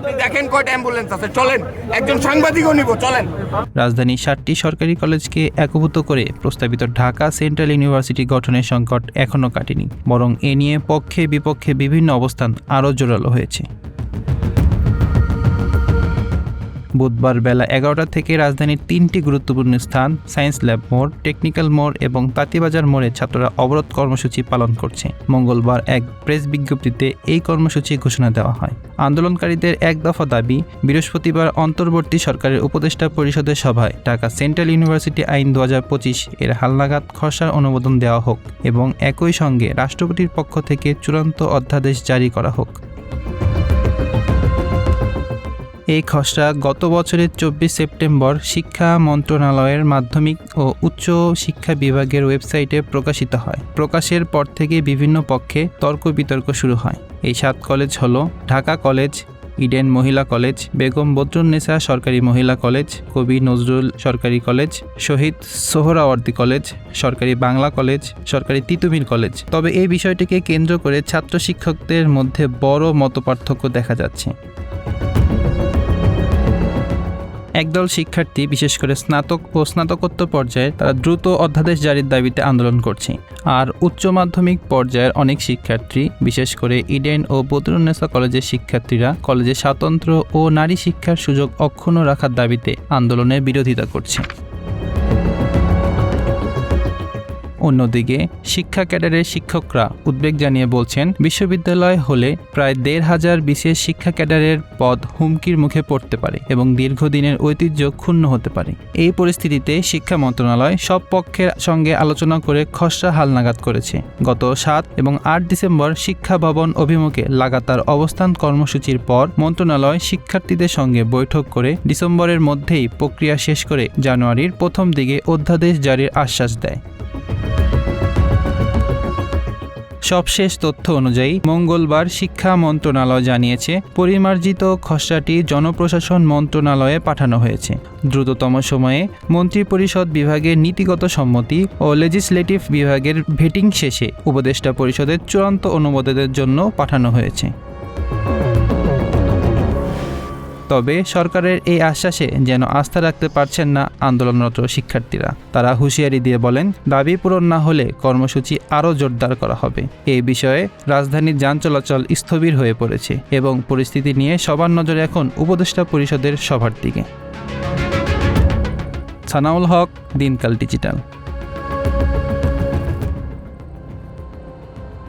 আপনি দেখেন কয়টা অ্যাম্বুলেন্স আছে, চলেন। একজন সাংবাদিকও নিব, চলেন। রাজধানীর সাতটি সরকারি কলেজকে একভূত করে প্রস্তাবিত ঢাকা সেন্ট্রাল ইউনিভার্সিটি গঠনের সংকট এখনও কাটেনি, বরং এ নিয়ে পক্ষে বিপক্ষে বিভিন্ন অবস্থান আরও জোরালো হয়েছে। বুধবার বেলা এগারোটা থেকে রাজধানীর তিনটি গুরুত্বপূর্ণ স্থান, সায়েন্স ল্যাব মোড়, টেকনিক্যাল মোড় এবং তাঁতিবাজার মোড়ে ছাত্ররা অবরোধ কর্মসূচি পালন করছে। মঙ্গলবার এক প্রেস বিজ্ঞপ্তিতে এই কর্মসূচি ঘোষণা দেওয়া হয়। আন্দোলনকারীদের এক দফা দাবি, বৃহস্পতিবার অন্তর্বর্তী সরকারের উপদেষ্টা পরিষদের সভায় ঢাকা সেন্ট্রাল ইউনিভার্সিটি আইন দু হাজার পঁচিশ এর হালনাগাদ খসার অনুমোদন দেওয়া হোক এবং একই সঙ্গে রাষ্ট্রপতির পক্ষ থেকে চূড়ান্ত অধ্যাদেশ জারি করা হোক। এই খসড়া গত বছরের চব্বিশ সেপ্টেম্বর শিক্ষা মন্ত্রণালয়ের মাধ্যমিক ও উচ্চ শিক্ষা বিভাগের ওয়েবসাইটে প্রকাশিত হয়। প্রকাশের পর থেকে বিভিন্ন পক্ষে তর্ক বিতর্ক শুরু হয়। এই সাত কলেজ হল ঢাকা কলেজ, ইডেন মহিলা কলেজ, বেগম বদরুন্নেসা সরকারি মহিলা কলেজ, কবি নজরুল সরকারি কলেজ, শহীদ সোহরাওয়ার্দী কলেজ, সরকারি বাংলা কলেজ, সরকারি তিতুমির কলেজ। তবে এই বিষয়টিকে কেন্দ্র করে ছাত্র শিক্ষকদের মধ্যে বড় মতপার্থক্য দেখা যাচ্ছে। একদল শিক্ষার্থী, বিশেষ করে স্নাতক ও স্নাতকোত্তর পর্যায়ে তারা দ্রুত অধ্যাদেশ জারির দাবিতে আন্দোলন করছে। আর উচ্চ মাধ্যমিক পর্যায়ের অনেক শিক্ষার্থী, বিশেষ করে ইডেন ও বদরুন্নেসা কলেজের শিক্ষার্থীরা, কলেজে স্বাতন্ত্র ও নারী শিক্ষার সুযোগ অক্ষুণ্ণ রাখার দাবিতে আন্দোলনের বিরোধিতা করছে। অন্যদিকে, শিক্ষা ক্যাডারের শিক্ষকরা উদ্বেগ জানিয়ে বলছেন, বিশ্ববিদ্যালয় হলে প্রায় দেড় হাজার বিশেষ শিক্ষা ক্যাডারের পদ হুমকির মুখে পড়তে পারে এবং দীর্ঘদিনের ঐতিহ্য ক্ষুণ্ণ হতে পারে। এই পরিস্থিতিতে শিক্ষা মন্ত্রণালয় সব পক্ষের সঙ্গে আলোচনা করে খসড়া হালনাগাদ করেছে। গত সাত এবং আট ডিসেম্বর শিক্ষা ভবন অভিমুখে লাগাতার অবস্থান কর্মসূচির পর মন্ত্রণালয় শিক্ষার্থীদের সঙ্গে বৈঠক করে ডিসেম্বরের মধ্যেই প্রক্রিয়া শেষ করে জানুয়ারির প্রথম দিকে অধ্যাদেশ জারির আশ্বাস দেয়। সবশেষ তথ্য অনুযায়ী, মঙ্গলবার শিক্ষা মন্ত্রণালয় জানিয়েছে, পরিমার্জিত খসড়াটি জনপ্রশাসন মন্ত্রণালয়ে পাঠানো হয়েছে। দ্রুততম সময়ে মন্ত্রিপরিষদ বিভাগের নীতিগত সম্মতি ও লেজিসলেটিভ বিভাগের ভেটিং শেষে উপদেষ্টা পরিষদের চূড়ান্ত অনুমোদনের জন্য পাঠানো হয়েছে। তবে সরকারের এই আশ্বাসে যেন আস্থা রাখতে পারছেন না আন্দোলনরত শিক্ষার্থীরা। তারা হুঁশিয়ারি দিয়ে বলেন, দাবি পূরণ না হলে কর্মসূচি আরও জোরদার করা হবে। এই বিষয়ে রাজধানীর যান চলাচল স্থবির হয়ে পড়েছে এবং পরিস্থিতি নিয়ে সবার নজর এখন উপদেষ্টা পরিষদের সভার দিকে। সানাউল হক, দিনকাল ডিজিটাল।